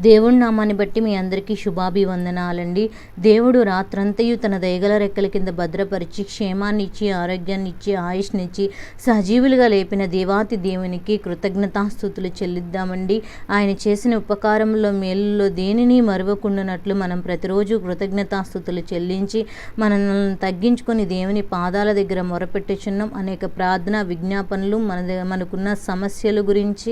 దేవుడి నామాన్ని బట్టి మీ అందరికీ శుభాభివందనాలండి. దేవుడు రాత్రంతయు తన దయగల రెక్కల కింద భద్రపరిచి క్షేమాన్ని ఇచ్చి ఆరోగ్యాన్ని ఇచ్చి ఆయుష్నిచ్చి సజీవులుగా లేపిన దేవాతి దేవునికి కృతజ్ఞతాస్థుతులు చెల్లిద్దామండి. ఆయన చేసిన ఉపకారంలో మేలులో దేనిని మరువకుండానట్లు మనం ప్రతిరోజు కృతజ్ఞతాస్థుతులు చెల్లించి మనల్ని తగ్గించుకొని దేవుని పాదాల దగ్గర మొరపెట్టుచున్నాం. అనేక ప్రార్థన విజ్ఞాపనలు మన మనకున్న సమస్యల గురించి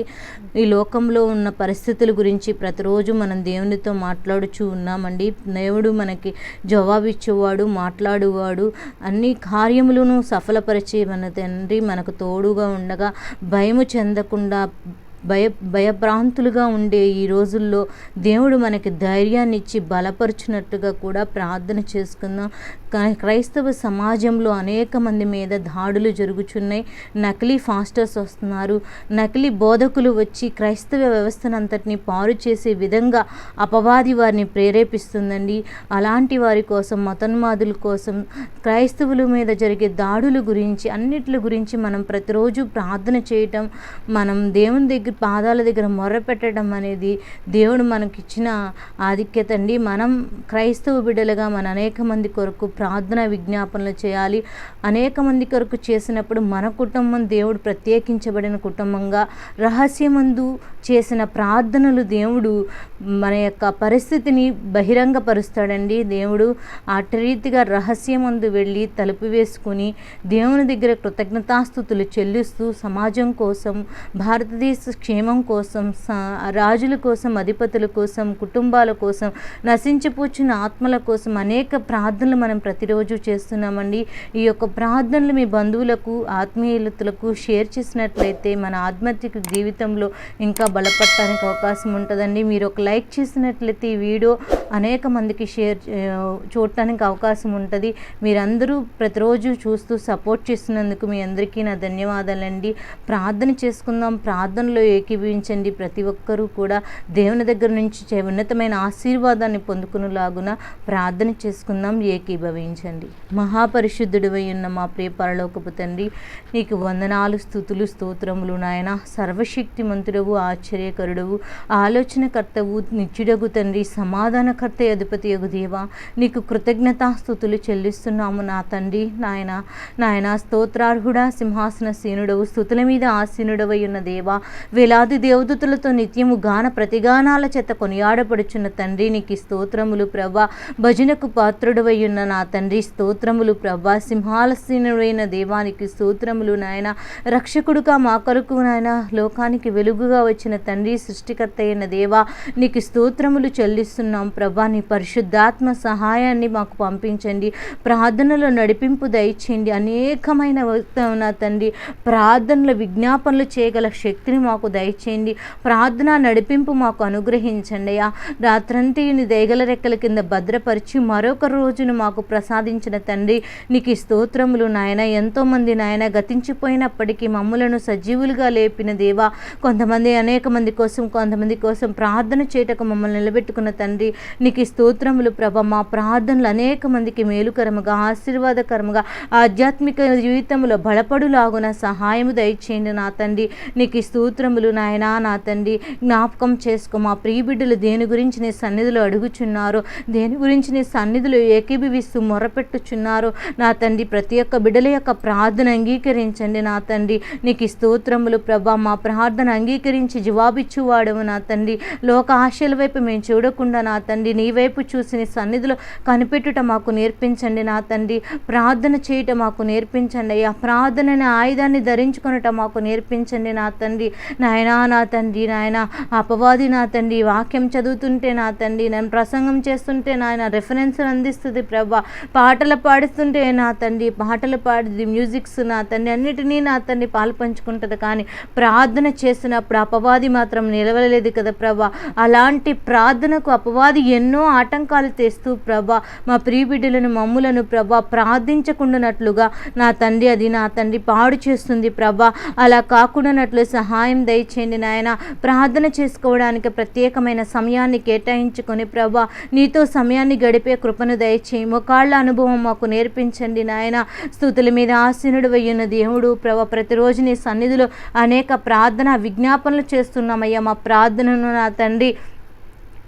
ఈ లోకంలో ఉన్న పరిస్థితుల గురించి ప్రతిరోజు రోజు మనం దేవునితో మాట్లాడుచూ ఉన్నామండి. దేవుడు మనకి జవాబిచ్చేవాడు మాట్లాడువాడు. అన్ని కార్యములను సఫలపరిచే మన తండ్రి మనకు తోడుగా ఉండగా భయము చెందకుండా భయ భయభ్రాంతులుగా ఉండే ఈ రోజుల్లో దేవుడు మనకి ధైర్యాన్ని ఇచ్చి కూడా ప్రార్థన చేసుకుందాం. కా- క్రైస్తవ సమాజంలో అనేక మంది మీద దాడులు జరుగుచున్నాయి. నకిలీ ఫాస్టర్స్ వస్తున్నారు. నకిలీ బోధకులు వచ్చి క్రైస్తవ వ్యవస్థనంతటిని పారు చేసే విధంగా అపవాది వారిని ప్రేరేపిస్తుందండి. అలాంటి వారి కోసం మతన్మాదుల కోసం క్రైస్తవుల మీద జరిగే దాడుల గురించి అన్నిటి గురించి మనం ప్రతిరోజు ప్రార్థన చేయటం మనం దేవుని దగ్గర పాదాల దగ్గర మొర్ర పెట్టడం అనేది దేవుడు మనకిచ్చిన ఆధిక్యత అండి. మనం క్రైస్తవ బిడ్డలుగా మన అనేక మంది కొరకు ప్రార్థన విజ్ఞాపనలు చేయాలి. అనేక మంది కొరకు చేసినప్పుడు మన కుటుంబం దేవుడు ప్రత్యేకించబడిన కుటుంబంగా రహస్యమందు చేసిన ప్రార్థనలు దేవుడు మన యొక్క పరిస్థితిని బహిరంగపరుస్తాడండి. దేవుడు అటు రీతిగా రహస్యమందు వెళ్ళి తలుపు వేసుకుని దేవుని దగ్గర కృతజ్ఞతాస్థుతులు చెల్లిస్తూ సమాజం కోసం భారతదేశ క్షేమం కోసం రాజుల కోసం అధిపతుల కోసం కుటుంబాల కోసం నశించిపోచిన ఆత్మల కోసం అనేక ప్రార్థనలు మనం ప్రతిరోజు చేస్తున్నామండి. ఈ యొక్క ప్రార్థనలు మీ బంధువులకు ఆత్మీయులతులకు షేర్ చేసినట్లయితే మన ఆధ్యాత్మిక జీవితంలో ఇంకా బలపడటానికి అవకాశం ఉంటుందండి. మీరు ఒక లైక్ చేసినట్లయితే ఈ వీడియో అనేక మందికి షేర్ చూడటానికి అవకాశం ఉంటుంది. మీరందరూ ప్రతిరోజు చూస్తూ సపోర్ట్ చేస్తున్నందుకు మీ అందరికీ నా ధన్యవాదాలండి. ప్రార్థన చేసుకుందాం. ప్రార్థనలో ఏకీభవించండి. ప్రతి ఒక్కరూ కూడా దేవుని దగ్గర నుంచి చే- ఉన్నతమైన ఆశీర్వాదాన్ని పొందుకునేలాగున ప్రార్థన చేసుకుందాం. ఏకీభవించండి. మహాపరిశుద్ధుడివై ఉన్న మా ప్రియ పరలోకపు తండ్రి నీకు వందనాలు స్థుతులు స్తోత్రములు నాయన. సర్వశక్తిమంతుడవు ఆశ్చర్యకరుడవు ఆలోచనకర్తవు నిత్యుడగు తండ్రి సమాధానకర్త అధిపతి యగు దేవా. నీకు కృతజ్ఞతాస్థుతులు చెల్లిస్తున్నాము నా తండ్రి నాయన. నాయన స్తోత్రార్హుడా సింహాసన సీనుడవు స్థుతుల మీద ఆసీనుడవై ఉన్న దేవా. వేలాది దేవదూతులతో నిత్యము గాన ప్రతిగానాల చేత కొనియాడపడుచున్న తండ్రి నీకు స్తోత్రములు ప్రభా భజనకు పాత్రుడవయ్యున్న నా తండ్రి స్తోత్రములు ప్రభా సింహాలసీనుడైన దేవానికి స్తోత్రములు నాయన. రక్షకుడుగా మా కొరకు నాయన. లోకానికి వెలుగుగా వచ్చిన తండ్రి సృష్టికర్త అయిన దేవా నీకు స్తోత్రములు చెల్లిస్తున్నాం ప్రభా నీ పరిశుద్ధాత్మ సహాయాన్ని మాకు పంపించండి. ప్రార్థనలో నడిపింపు దయచేయండి. అనేకమైన నా తండ్రి ప్రార్థనల విజ్ఞాపనలు చేయగల శక్తిని మాకు దయచేయండి. ప్రార్థన నడిపింపు మాకు అనుగ్రహించండి అయ్యా. రాత్రంతా నీ దయగల రెక్కల కింద భద్రపరిచి మరొక రోజును మాకు ప్రసాదించిన తండ్రి నీకు స్తోత్రములు నాయన. ఎంతోమంది నాయన గతించిపోయినప్పటికీ మమ్ములను సజీవులుగా లేపిన దేవా కొంతమంది అనేక మంది కోసం కొంతమంది కోసం ప్రార్థన చేయటకు మమ్మల్ని నిలబెట్టుకున్న తండ్రి నీకు స్తోత్రములు ప్రభ మా ప్రార్థనలు అనేక మందికి మేలుకరముగా ఆశీర్వాదకరముగా ఆధ్యాత్మిక జీవితంలో బలపడులాగున సహాయము దయచేయండి నా తండ్రి. నీకు స్తోత్రములు స్తోత్రములు నాయనా నా తండ్రి జ్ఞాపకం చేసుకో. మా ప్రియబిడ్డలు దేని గురించి నీ సన్నిధిలో అడుగుచున్నారు? దేని గురించి నీ సన్నిధిలో ఏకీభవిస్తూ మొరపెట్టుచున్నారు? నా తండ్రి ప్రతి ఒక్క బిడ్డల యొక్క ప్రార్థన అంగీకరించండి నా తండ్రి. నీకు స్తోత్రములు ప్రభా మా ప్రార్థన అంగీకరించి జవాబిచ్చువాడము నా తండ్రి. లోక ఆశల వైపు మేము చూడకుండా నా తండ్రి నీ వైపు చూసి నీ సన్నిధిలో కనిపెట్టుట మాకు నేర్పించండి నా తండ్రి. ప్రార్థన చేయట మాకు నేర్పించండి ఆ ప్రార్థన అనే ఆయుధాన్ని ధరించుకునటం మాకు నేర్పించండి నా తండ్రి. నాయనా నా తండ్రి నాయన అపవాది నా తండ్రి వాక్యం చదువుతుంటే నా తండ్రి నేను ప్రసంగం చేస్తుంటే నాయన రెఫరెన్స్ అందిస్తుంది ప్రభా. పాటలు పాడుతుంటే నా తండ్రి పాటలు పాడి మ్యూజిక్స్ నా తండ్రి అన్నిటినీ నా తండ్రి పాలు పంచుకుంటుంది. కానీ ప్రార్థన చేసినప్పుడు అపవాది మాత్రం నిలవలేదు కదా ప్రభా. అలాంటి ప్రార్థనకు అపవాది ఎన్నో ఆటంకాలు తెస్తూ ప్రభా మా ప్రియబిడ్డలను మమ్ములను ప్రభా ప్రార్థించకుండానట్లుగా నా తండ్రి అది నా తండ్రి పాడు చేస్తుంది ప్రభా. అలా కాకుండానట్లు సహాయం దయచేయండి నాయన. ప్రార్థన చేసుకోవడానికి ప్రత్యేకమైన సమయాన్ని కేటాయించుకొని ప్రభా నీతో సమయాన్ని గడిపే కృపను దయచేయి మొకాళ్ళ అనుభవం మాకు నేర్పించండి నాయన. స్థుతుల మీద ఆసీనుడు అయ్యున్న దేవుడు ప్రభ ప్రతిరోజు నీ సన్నిధిలో అనేక ప్రార్థన విజ్ఞాపనలు చేస్తున్నామయ్యా. మా ప్రార్థనను నా తండ్రి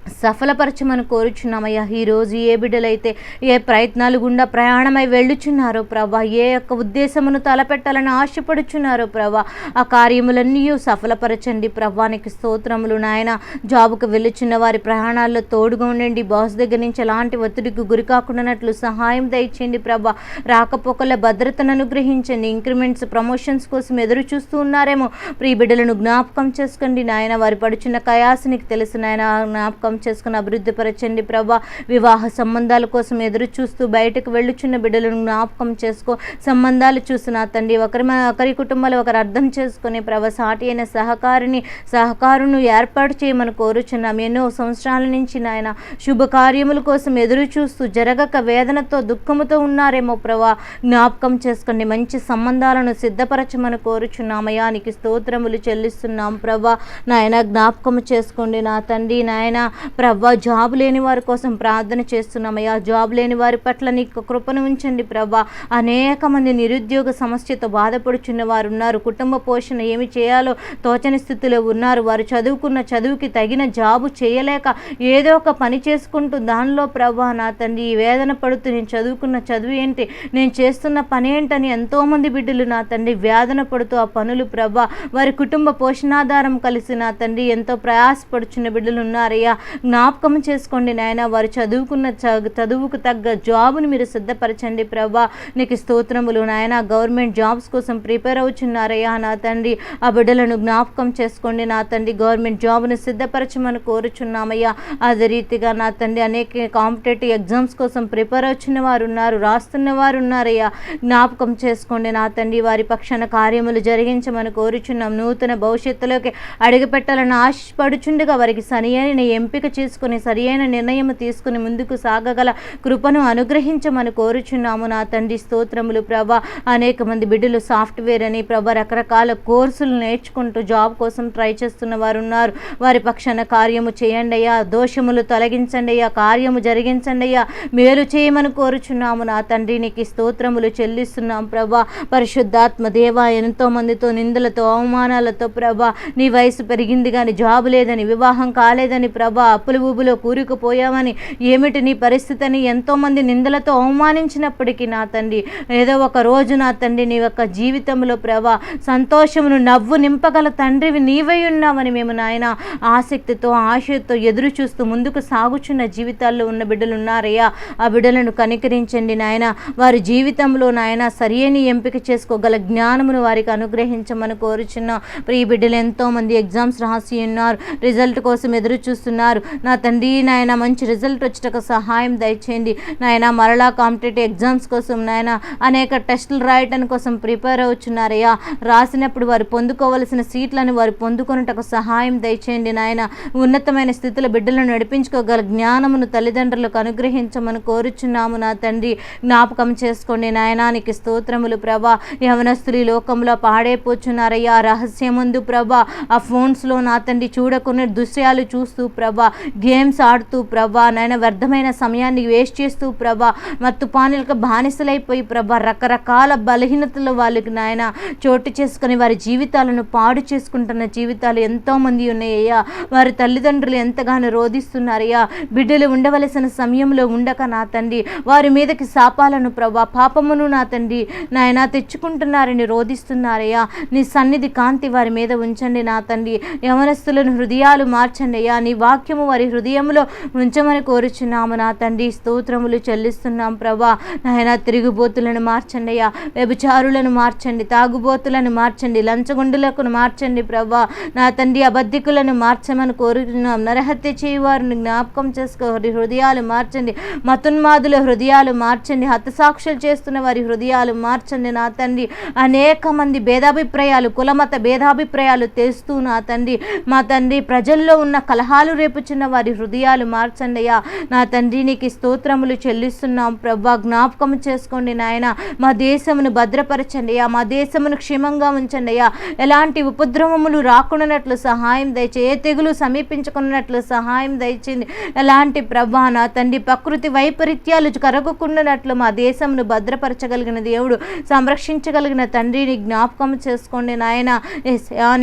సఫలపరచమని కోరుచున్నామయ్యా. ఈరోజు ఏ బిడ్డలైతే ఏ ప్రయత్నాలు గుండా ప్రయాణమై వెళ్ళుచున్నారో ప్రభా ఏ యొక్క ఉద్దేశమును తలపెట్టాలని ఆశపడుచున్నారో ప్రభా ఆ కార్యములన్నీ సఫలపరచండి ప్రభానికి స్తోత్రములు నాయన. జాబుకు వెళ్ళుచున్న వారి ప్రయాణాల్లో తోడుగా ఉండండి. బాస్ దగ్గర నుంచి ఎలాంటి ఒత్తిడికి గురి కాకుండానట్లు సహాయం దయచేయండి ప్రభా. రాకపోకల భద్రతను అనుగ్రహించండి. ఇంక్రిమెంట్స్ ప్రమోషన్స్ కోసం ఎదురు చూస్తూ ఉన్నారేమో. ప్రియ బిడ్డలను జ్ఞాపకం చేసుకోండి నాయన. వారి పడుచున్న కయాసనికి తెలుసు నాయన. జ్ఞాపకం చేసుకుని అభివృద్ధి పరచండి ప్రభా. వివాహ సంబంధాల కోసం ఎదురు చూస్తూ బయటకు వెళ్ళుచున్న బిడ్డలను జ్ఞాపకం చేసుకో. సంబంధాలు చూసిన తండ్రి ఒకరి ఒకరి కుటుంబాలు ఒకరు అర్థం చేసుకుని ప్రభ సాటి అయిన సహకారిని సహకారును ఏర్పాటు చేయమని కోరుచున్నాం. ఎన్నో సంవత్సరాల నుంచి నాయన శుభకార్యముల కోసం ఎదురు చూస్తూ జరగక వేదనతో దుఃఖముతో ఉన్నారేమో ప్రభా. జ్ఞాపకం చేసుకోండి. మంచి సంబంధాలను సిద్ధపరచమని కోరుచున్నామయ్యా. నీకు స్తోత్రములు చెల్లిస్తున్నాం ప్రభా. నాయన జ్ఞాపకం చేసుకోండి నా తండ్రి. నాయన ప్రభా జాబ్ లేని వారి కోసం ప్రార్థన చేస్తున్నామయ్యా. జాబ్ లేని వారి పట్ల నీకు కృపను ఉంచండి ప్రభా. అనేక మంది నిరుద్యోగ సమస్యతో బాధపడుచున్న వారు ఉన్నారు కుటుంబ పోషణ ఏమి చేయాలో తోచని స్థితిలో ఉన్నారు. వారు చదువుకున్న చదువుకి తగిన జాబు చేయలేక ఏదో ఒక పని చేసుకుంటూ దానిలో ప్రభా నా తండ్రి ఈ వేదన పడుతూ నేను చదువుకున్న చదువు ఏంటి? నేను చేస్తున్న పని ఏంటని ఎంతోమంది బిడ్డలు నా తండ్రి వేదన పడుతూ ఆ పనులు ప్రభా వారి కుటుంబ పోషణాధారం కలిసి నా తండ్రి ఎంతో ప్రయాసపడుచున్న బిడ్డలు ఉన్నారయ్యా. జ్ఞాపకం చేసుకోండి నాయన. వారు చదువుకున్న చ- చదువుకు తగ్గ జాబుని మీరు సిద్ధపరచండి ప్రభా. నీకు స్తోత్రములు నాయన. గవర్నమెంట్ జాబ్స్ కోసం ప్రిపేర్ అవుచున్నారయ్యా నా తండ్రి. ఆ బిడ్డలను జ్ఞాపకం చేసుకోండి నా తండ్రి. గవర్నమెంట్ జాబ్ను సిద్ధపరచమని కోరుచున్నామయ్యా. అదే రీతిగా నా తండ్రి అనేక కాంపిటేటివ్ ఎగ్జామ్స్ కోసం ప్రిపేర్ అవుతున్న వారు ఉన్నారు రాస్తున్న వారు ఉన్నారయ్యా. జ్ఞాపకం చేసుకోండి నా తండ్రి. వారి పక్షాన కార్యములు జరిగించమని కోరుచున్నాం. నూతన భవిష్యత్తులోకి అడుగుపెట్టాలని ఆశపడుచుండగా వారికి సరి అయిన ఎంపిక చేసుకుని సరియైన నిర్ణయం తీసుకుని ముందుకు సాగగల కృపను అనుగ్రహించమని కోరుచున్నాము నా తండ్రి. స్తోత్రములు ప్రభా. అనేక మంది బిడ్డలు సాఫ్ట్వేర్ అని ప్రభా రకరకాల కోర్సులు నేర్చుకుంటూ జాబ్ కోసం ట్రై చేస్తున్న వారు ఉన్నారు వారి పక్షాన కార్యము చేయండి అయ్యా. దోషములు తొలగించండి అయ్యా. కార్యము జరిగించండి అయ్యా. మేలు చేయమని కోరుచున్నాము నా తండ్రి. నీకు స్తోత్రములు చెల్లిస్తున్నాం ప్రభా. పరిశుద్ధాత్మ దేవా ఎంతో మందితో నిందలతో అవమానాలతో ప్రభా. నీ వయసు పెరిగింది కానీ జాబ్ లేదని వివాహం కాలేదని ప్రభా. అప్పుల ఊబులో కూరుకుపోయామని ఏమిటి నీ పరిస్థితి అని ఎంతోమంది నిందలతో అవమానించినప్పటికీ నా తండ్రి ఏదో ఒక రోజు నా తండ్రి నీ యొక్క జీవితంలో ప్రభా సంతోషమును నవ్వు నింపగల తండ్రివి నీవై ఉన్నామని మేము నాయన ఆసక్తితో ఆశతో ఎదురు చూస్తూ ముందుకు సాగుచున్న జీవితాల్లో ఉన్న బిడ్డలు ఉన్నారయ్యా ఆ బిడ్డలను కనికరించండి నాయన. వారి జీవితంలో నాయన సరియైన ఎంపిక చేసుకోగల జ్ఞానమును వారికి అనుగ్రహించమని కోరుచున్నాం. ప్రియ బిడ్డలు ఎంతోమంది ఎగ్జామ్స్ రాసి ఉన్నారు. రిజల్ట్ కోసం ఎదురు చూస్తున్నారు. నా తండ్రి నాయన మంచి రిజల్ట్ వచ్చేటకు సహాయం దయచేయండి. నాయన మరలా కాంపిటేటివ్ ఎగ్జామ్స్ కోసం నాయన అనేక టెస్టులు రాయటం కోసం ప్రిపేర్ అవుతున్నారయ్యా రాసినప్పుడు వారు పొందుకోవలసిన సీట్లను వారు పొందుకొనుటకు సహాయం దయచేయండి నాయన. ఉన్నతమైన స్థితిలో బిడ్డలను నడిపించుకోగల జ్ఞానమును తల్లిదండ్రులకు అనుగ్రహించమని కోరుచున్నాము నా తండ్రి. జ్ఞాపకం చేసుకోండి నాయనానికి స్తోత్రములు ప్రభా. యవనస్తులు ఈ లోకంలో పాడైపోచున్నారయ్యా. రహస్యముందు ప్రభా. ఆ ఫోన్స్లో నా తండ్రి చూడకునే దృశ్యాలు చూస్తూ ప్రభా. గేమ్స్ ఆడుతూ ప్రభా నాయన వ్యర్థమైన సమయాన్ని వేస్ట్ చేస్తూ ప్రభా మా తుపానులకు బానిసలైపోయి ప్రభా రకరకాల బలహీనతలు వాళ్ళకి నాయన చోటు చేసుకొని వారి జీవితాలను పాడు చేసుకుంటున్న జీవితాలు ఎంతోమంది ఉన్నాయ్యా వారి తల్లిదండ్రులు ఎంతగానో రోధిస్తున్నారయ్యా బిడ్డలు ఉండవలసిన సమయంలో ఉండక నా తండ్రి వారి మీదకి శాపాలను ప్రభా పాపమును నా తండ్రి నాయన తెచ్చుకుంటున్నారని రోధిస్తున్నారయ్యా నీ సన్నిధి కాంతి వారి మీద ఉంచండి నా తండ్రి. యవనస్తులను హృదయాలు మార్చండి అయ్యా. నీ వాక్యము వారి హృదయంలో ఉంచమని కోరుచున్నాము. నా తండ్రి స్తోత్రములు చెల్లిస్తున్నాం ప్రభా. నాయన తిరుగుబోతులను మార్చండి అయ్యా. వ్యభిచారులను మార్చండి తాగుబోతులను మార్చండి లంచగొండులకు మార్చండి ప్రభా. నా తండ్రి అబద్ధికులను మార్చమని కోరుతున్నాం నరహత్య చేయవారిని జ్ఞాపకం చేసుకో హృదయాలు మార్చండి. మతున్మాదుల హృదయాలు మార్చండి. హతసాక్షులు చేస్తున్న వారి హృదయాలు మార్చండి. నా తండ్రి అనేక మంది భేదాభిప్రాయాలు కులమత భేదాభిప్రాయాలు తెస్తూ నా తండ్రి. మా తండ్రి ప్రజల్లో ఉన్న కలహాలు రేపు రేపుచున్న వారి హృదయాలు మార్చండియా నా తండ్రి నీకు స్తోత్రములు చెల్లిస్తున్నాం. ప్రభా జ్ఞాపకం చేసుకోండి నాయన. మా దేశమును భద్రపరచండి అయ్యా. మా దేశమును క్షేమంగా ఉంచండి అయ్యా. ఎలాంటి ఉపద్రవములు రాకుండానట్లు సహాయం దయచే ఏ తెగులు సమీపించుకున్నట్లు సహాయం దయచింది ఎలాంటి ప్రభా నా తండ్రి ప్రకృతి వైపరీత్యాలు కరగకుండానట్లు మా దేశమును భద్రపరచగలిగిన దేవుడు సంరక్షించగలిగిన తండ్రిని జ్ఞాపకం చేసుకోండి నాయన.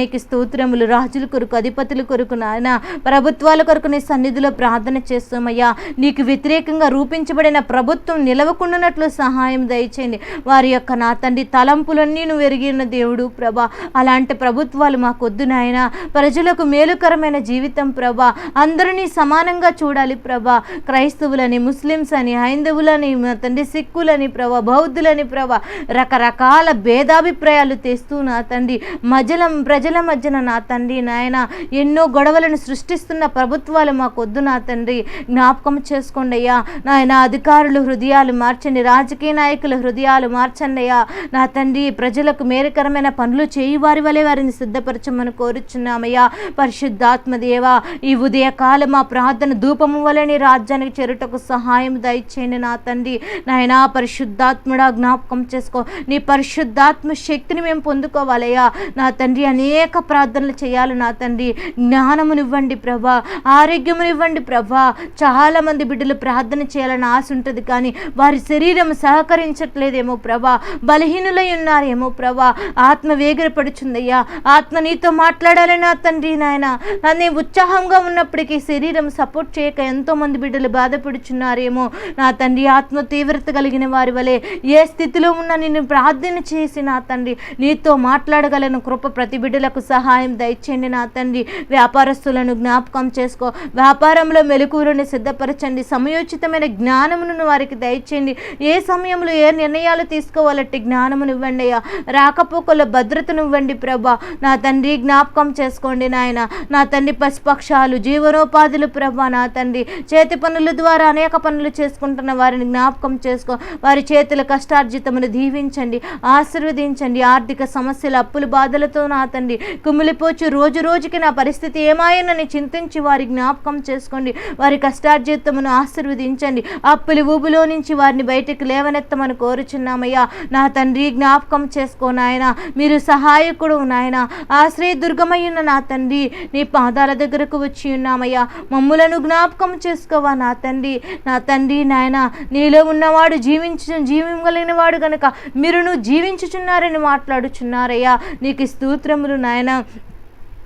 నీకు స్తోత్రములు రాజుల కొరకు అధిపతుల కొరకు నాయన. ప్రభుత్వాల కొరకు కొరకు నీ సన్నిధిలో ప్రార్థన చేస్తామయ్యా. నీకు వ్యతిరేకంగా రూపించబడిన ప్రభుత్వం నిలవకుండానట్లు సహాయం దయచేయండి. వారి యొక్క నా తండ్రి తలంపులన్నీ నువ్వు ఎరిగిన దేవుడు ప్రభా. అలాంటి ప్రభుత్వాలు మాకొద్దు నాయన. ప్రజలకు మేలుకరమైన జీవితం ప్రభా. అందరినీ సమానంగా చూడాలి ప్రభా. క్రైస్తవులని ముస్లిమ్స్ అని హైందవులని మా తండ్రి సిక్కులని ప్రభా బౌద్ధులని ప్రభా. రకరకాల భేదాభిప్రాయాలు తెస్తూ నా తండ్రి. మజల ప్రజల మధ్యన నా తండ్రి నాయన. ఎన్నో గొడవలను సృష్టిస్తున్న ప్రభుత్వాలు మాకొద్దు నా తండ్రి. జ్ఞాపకం చేసుకోండి అయ్యా నాయన అధికారులు హృదయాలు మార్చండి. రాజకీయ నాయకుల హృదయాలు మార్చండి అయ్యా నా తండ్రి ప్రజలకు మేరకరమైన పనులు చేయి వారి వలె వారిని సిద్ధపరచమని కోరుచున్నామయ్యా. పరిశుద్ధాత్మదేవా ఈ ఉదయకాల మా ప్రార్థన ధూపము వలని రాజ్యానికి చేరుటకు సహాయం దయచేయండి నా తండ్రి. నాయనా పరిశుద్ధాత్ముడా జ్ఞాపకం చేసుకో. నీ పరిశుద్ధాత్మ శక్తిని మేము పొందుకోవాలయ్యా. నా తండ్రి అనేక ప్రార్థనలు చేయాలి నా తండ్రి. జ్ఞానమునివ్వండి ప్రభా. ఆరోగ్యమునివ్వండి ప్రభా. చాలా మంది బిడ్డలు ప్రార్థన చేయాలని ఆశ ఉంటుంది కానీ వారి శరీరం సహకరించట్లేదేమో ప్రభా. బలహీనులై ఉన్నారేమో ప్రభా. ఆత్మ వేగిరపడుచుందయ్యా. ఆత్మ నీతో మాట్లాడాలని నా తండ్రి నాయన. నన్ను ఉత్సాహంగా ఉన్నప్పటికీ శరీరం సపోర్ట్ చేయక ఎంతో మంది బిడ్డలు బాధపడుచున్నారేమో. నా తండ్రి ఆత్మ తీవ్రత కలిగిన వారి వలె ఏ స్థితిలో ఉన్న నిన్ను ప్రార్థన చేసి నా తండ్రి నీతో మాట్లాడగలను. కృప ప్రతి బిడ్డలకు సహాయం దయచేయండి నా తండ్రి. వ్యాపారస్తులను జ్ఞాపకం చేసుకు వ్యాపారంలో మెలకువలను సిద్ధపరచండి. సమయోచితమైన జ్ఞానమును వారికి దయచేయండి. ఏ సమయంలో ఏ నిర్ణయాలు తీసుకోవాలంటే జ్ఞానమును ఇవ్వండి అయ్యా. రాకపోకల భద్రతను ఇవ్వండి ప్రభా. నా తండ్రి జ్ఞాపకం చేసుకోండి నాయన. నా తండ్రి పశుపక్షాలు జీవనోపాధులు ప్రభా నా తండ్రి. చేతి పనుల ద్వారా అనేక పనులు చేసుకుంటున్న వారిని జ్ఞాపకం చేసుకో. వారి చేతుల కష్టార్జితమును దీవించండి. ఆశీర్వదించండి. ఆర్థిక సమస్యలు అప్పుల బాధలతో నా తండ్రి కుమిలిపోచు. రోజు రోజుకి నా పరిస్థితి ఏమాయనని చింతించి వారి జ్ఞాపకం చేసుకోండి. వారి కష్టార్జితమును ఆశీర్వదించండి. అప్పులు ఊబులో నుంచి వారిని బయటకు లేవనెత్తమని కోరుచున్నామయ్యా. నా తండ్రి జ్ఞాపకం చేసుకో నాయన. మీరు సహాయకుడు నాయన. ఆశ్రయ దుర్గమయ్యున్న నా తండ్రి నీ పాదాల దగ్గరకు వచ్చి ఉన్నామయ్యా. మమ్ములను జ్ఞాపకం చేసుకోవా నా తండ్రి. నా తండ్రి నాయన నీలో ఉన్నవాడు జీవించు జీవించగలిగిన వాడు కనుక మీరును జీవించుచున్నారని మాట్లాడుచున్నారయ్యా. నీకు స్తోత్రములు నాయన.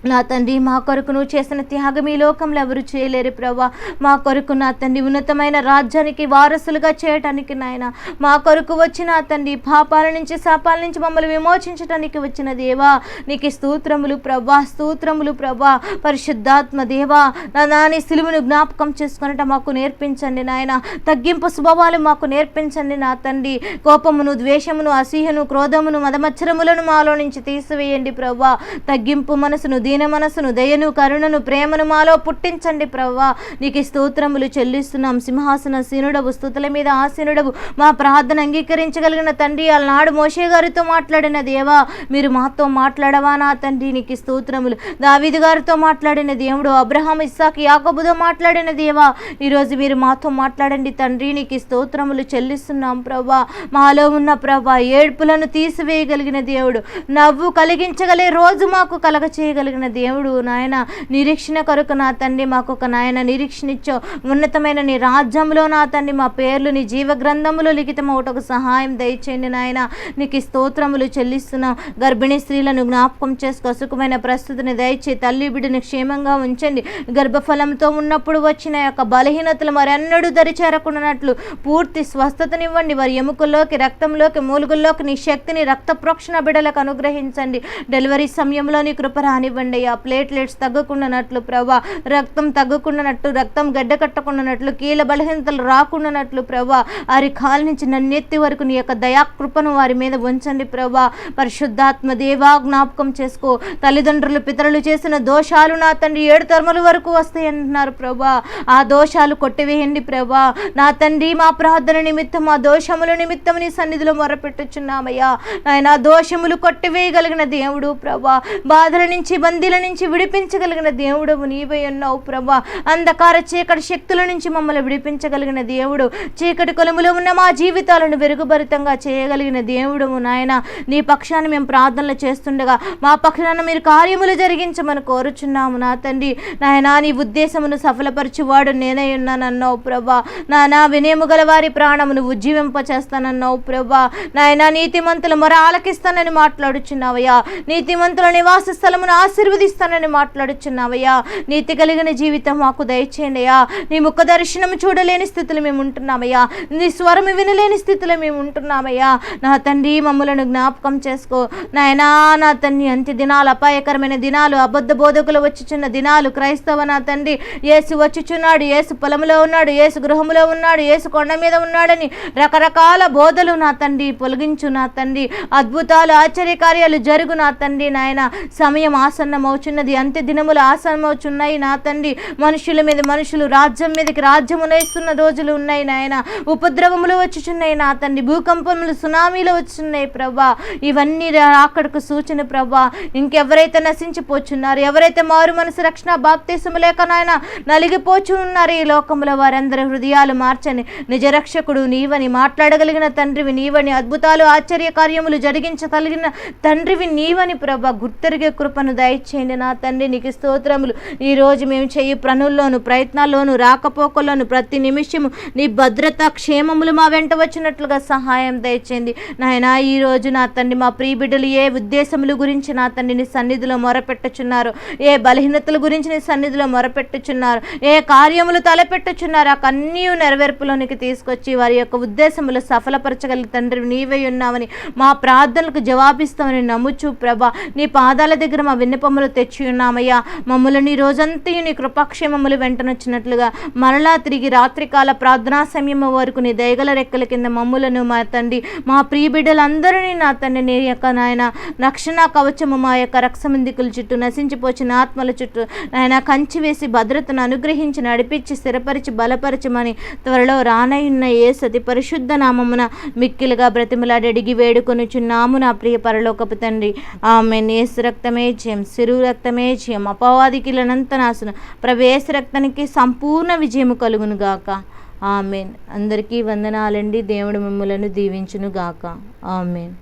నా తండ్రి మా కొరకు నువ్వు చేసిన త్యాగం ఈ లోకంలో ఎవరు చేయలేరు ప్రభా మా కొరకు నా తండ్రి ఉన్నతమైన రాజ్యానికి వారసులుగా చేయటానికి నాయన. మా కొరకు వచ్చిన తండ్రి పాపాల నుంచి శాపాల నుంచి మమ్మల్ని విమోచించడానికి వచ్చిన దేవా. నీకు స్తోత్రములు ప్రభా స్తోత్రములు ప్రభా పరిశుద్ధాత్మ దేవా నా నాని సిలువును జ్ఞాపకం చేసుకున్నట మాకు నేర్పించండి నాయన. తగ్గింపు స్వభావాలు మాకు నేర్పించండి నా తండ్రి. కోపమును ద్వేషమును అసూయను క్రోధమును మదమచ్చరములను మాలో నుంచి తీసివేయండి ప్రభా తగ్గింపు మనసును దీన మనసును దయను కరుణను ప్రేమను మాలో పుట్టించండి ప్రవ్వా. నీకు స్తోత్రములు చెల్లిస్తున్నాం. సింహాసన సీనుడవు స్థుతుల మీద ఆసీనుడవు మా ప్రార్థన అంగీకరించగలిగిన తండ్రి అలనాడు మోషే గారితో మాట్లాడిన దేవా. మీరు మాతో మాట్లాడవా నా తండ్రి? నీకు స్తోత్రములు. దావీదు గారితో మాట్లాడిన దేవుడు అబ్రహాం ఇస్సాక్ యాకబుతో మాట్లాడిన దేవా. ఈరోజు మీరు మాతో మాట్లాడండి తండ్రి నీకు స్తోత్రములు చెల్లిస్తున్నాం ప్రభా మాలో ఉన్న ప్రభా ఏడ్పులను తీసివేయగలిగిన దేవుడు. నవ్వు కలిగించగలే రోజు మాకు కలగ చేయగలిగిన దేవుడు నాయన నిరీక్షణ కొరకు నా తండ్రి మాకు ఒక నాయన నిరీక్షణ ఇచ్చో ఉన్నతమైన నీ రాజ్యంలో నా తండ్రి మా పేర్లు నీ జీవ గ్రంథములో లిఖితం ఒకటొక సహాయం దయచేయండి నాయన. నీకు స్తోత్రములు చెల్లిస్తున్నాం. గర్భిణీ స్త్రీలను జ్ఞాపకం చేసుకో. సుఖమైన ప్రస్తుతిని దయచే తల్లి బిడ్డని క్షేమంగా ఉంచండి. గర్భఫలంతో ఉన్నప్పుడు వచ్చిన యొక్క బలహీనతలు మరెన్నడూ దరిచేరకుండానట్లు పూర్తి స్వస్థతనివ్వండి. వారి ఎముకల్లోకి రక్తంలోకి మూలుగుల్లోకి నీ శక్తిని రక్త ప్రోక్షణ బిడలకు అనుగ్రహించండి. డెలివరీ సమయంలో నీ కృప రానివ్వండి. ఆ ప్లేట్లెట్స్ తగ్గకుండానట్లు ప్రభా రక్తం తగ్గకుండానట్లు రక్తం గడ్డ కట్టకుండానట్లు కీల బలహీనతలు రాకుండానట్లు ప్రభా వారి కాలు నుంచి నన్నెత్తి వరకు నీ యొక్క దయాకృపను వారి మీద ఉంచండి ప్రభా పరిశుద్ధాత్మ దేవా జ్ఞాపకం చేసుకో. తల్లిదండ్రులు పితరులు చేసిన దోషాలు నా తండ్రి ఏడు తరముల వరకు వస్తాయి అంటున్నారు ప్రభా ఆ దోషాలు కొట్టివేయండి ప్రభా నా తండ్రి మా ప్రార్థన నిమిత్తం ఆ దోషముల నిమిత్తం నీ సన్నిధిలో మొరపెట్టుచున్నామయ్యా. నాయన దోషములు కొట్టివేయగలిగిన దేవుడు ప్రభా బాధల నుంచి బందీల నుంచి విడిపించగలిగిన దేవుడవు నీవై ఉన్నావు ప్రభా. అంధకార చీకటి శక్తుల నుంచి మమ్మల్ని విడిపించగలిగిన దేవుడు. చీకటి కొలుములో ఉన్న మా జీవితాలను వెరుగుభరితంగా చేయగలిగిన దేవుడము నాయన. నీ పక్షాన్ని మేము ప్రార్థనలు చేస్తుండగా మా పక్షాన మీరు కార్యములు జరిగించమని కోరుచున్నాము నా తండ్రి. నాయనా నీ ఉద్దేశమును సఫలపరచువాడు నేనే ఉన్నానన్నావు ప్రభా. నానా వినేముగల వారి ప్రాణమును ఉజ్జీవింప చేస్తానన్నావు ప్రభా. నాయనా నీతిమంతుల మొర ఆలకిస్తానని మాట్లాడుచున్నావయ్యా. నీతిమంతుల నివాస స్థలమును ఆశీర్వ ఆశీర్వదిస్తానని మాట్లాడుచున్నావయ్యా. నీతి కలిగిన జీవితం మాకు దయచేయండి అయ్యా నీ ముఖ దర్శనం చూడలేని స్థితిలో మేము ఉంటున్నామయ్యా. నీ స్వరం వినలేని స్థితిలో మేము ఉంటున్నామయ్యా. నా తండ్రి మమ్మలను జ్ఞాపకం చేసుకో. నాయనా నా తండ్రి అంత్య దినాలు అపాయకరమైన దినాలు అబద్ధ బోధకులు వచ్చుచున్న దినాలు క్రైస్తవ నా తండ్రి ఏసు వచ్చుచున్నాడు ఏసు పొలంలో ఉన్నాడు ఏసు గృహములో ఉన్నాడు ఏసు కొండ మీద ఉన్నాడని రకరకాల బోధలు నా తండ్రి పొలగించు నా తండ్రి అద్భుతాలు ఆశ్చర్యకార్యాలు జరుగు నా తండ్రి నాయన. సమయం ఆసన్నమవుచున్నది. అంత్య దినములు ఆసన్నమవుచున్నాయి నా తండ్రి. మనుషుల మీద మనుషులు రాజ్యం మీదకి రాజ్యం ఉనయిస్తున్న రోజులు ఉన్నాయి నాయన. ఉపద్రవములు వచ్చుచున్నాయి నా తండ్రి. భూకంపములు సునామీలు వచ్చున్నాయి ప్రభా ఇవన్నీ అక్కడకు సూచన ప్రభా ఇంకెవరైతే నశించిపోచున్నారు ఎవరైతే మారు మనసు రక్షణ బాప్తీసము లేక నాయన నలిగిపోచు ఉన్నారు ఈ లోకంలో వారందరి హృదయాలు మార్చని నిజరక్షకుడు నీవని మాట్లాడగలిగిన తండ్రివి నీవని అద్భుతాలు ఆశ్చర్య కార్యములు జరిగించగలిగిన తండ్రివి నీవని ప్రభా గుర్తెరిగే కృపను చేయండి నా తండ్రి నీకు స్తోత్రములు. ఈ రోజు మేము చెయ్యి పనుల్లోను ప్రయత్నాల్లోను రాకపోకల్లోను ప్రతి నిమిషము నీ భద్రత క్షేమములు మా వెంట వచ్చినట్లుగా సహాయం దయచేయండి. నాయన ఈ రోజు నా తండ్రి మా ప్రియ బిడ్డలు ఏ ఉద్దేశముల గురించి నా తండ్రి నీ సన్నిధిలో మొరపెట్టుచున్నారు ఏ బలహీనతల గురించి నీ సన్నిధిలో మొరపెట్టుచున్నారు ఏ కార్యములు తలపెట్టుచున్నారు ఆ కన్నీ నెరవేర్పులోనికి తీసుకొచ్చి వారి యొక్క ఉద్దేశములు సఫలపరచగల తండ్రి నీవే ఉన్నామని మా ప్రార్థనలకు జవాబిస్తామని నమ్ముచు ప్రభా. నీ పాదాల దగ్గర మా విన్నపములు తెచ్చి ఉన్నామయ్యా. మమ్మల్ని ఈ నీ కృపాక్షేమములు వెంటనొచ్చినట్లుగా మరలా తిరిగి రాత్రికాల ప్రార్థనా సమయము వరకు నీ దయగల రెక్కల కింద మమ్ములను మా తండ్రి మా ప్రియ బిడ్డలందరినీ నా తండ్రి నీ యొక్క నాయన రక్షణ కవచము మా యొక్క రక్షమందికుల చుట్టూ నశించిపోచిన ఆత్మల చుట్టూ నాయన కంచి వేసి భద్రతను అనుగ్రహించి నడిపించి స్థిరపరిచి బలపరచమని త్వరలో రానయున్న ఏ సతి పరిశుద్ధ నామమున మిక్కిలుగా బ్రతిమలాడి అడిగి వేడుకొనుచున్నాము నా ప్రియ పరలోకపు తండ్రి. ఆమె నేసు రక్తమే జెమ్స్ సిరు రక్తమే జయం. అపవాదికి అనంత నాశనం ప్రవేశ రక్తానికి సంపూర్ణ విజయము కలుగును గాక. ఆమెన్. అందరికీ వందనాలండి. దేవుడు మిమ్మలను దీవించును గాక. ఆమెన్.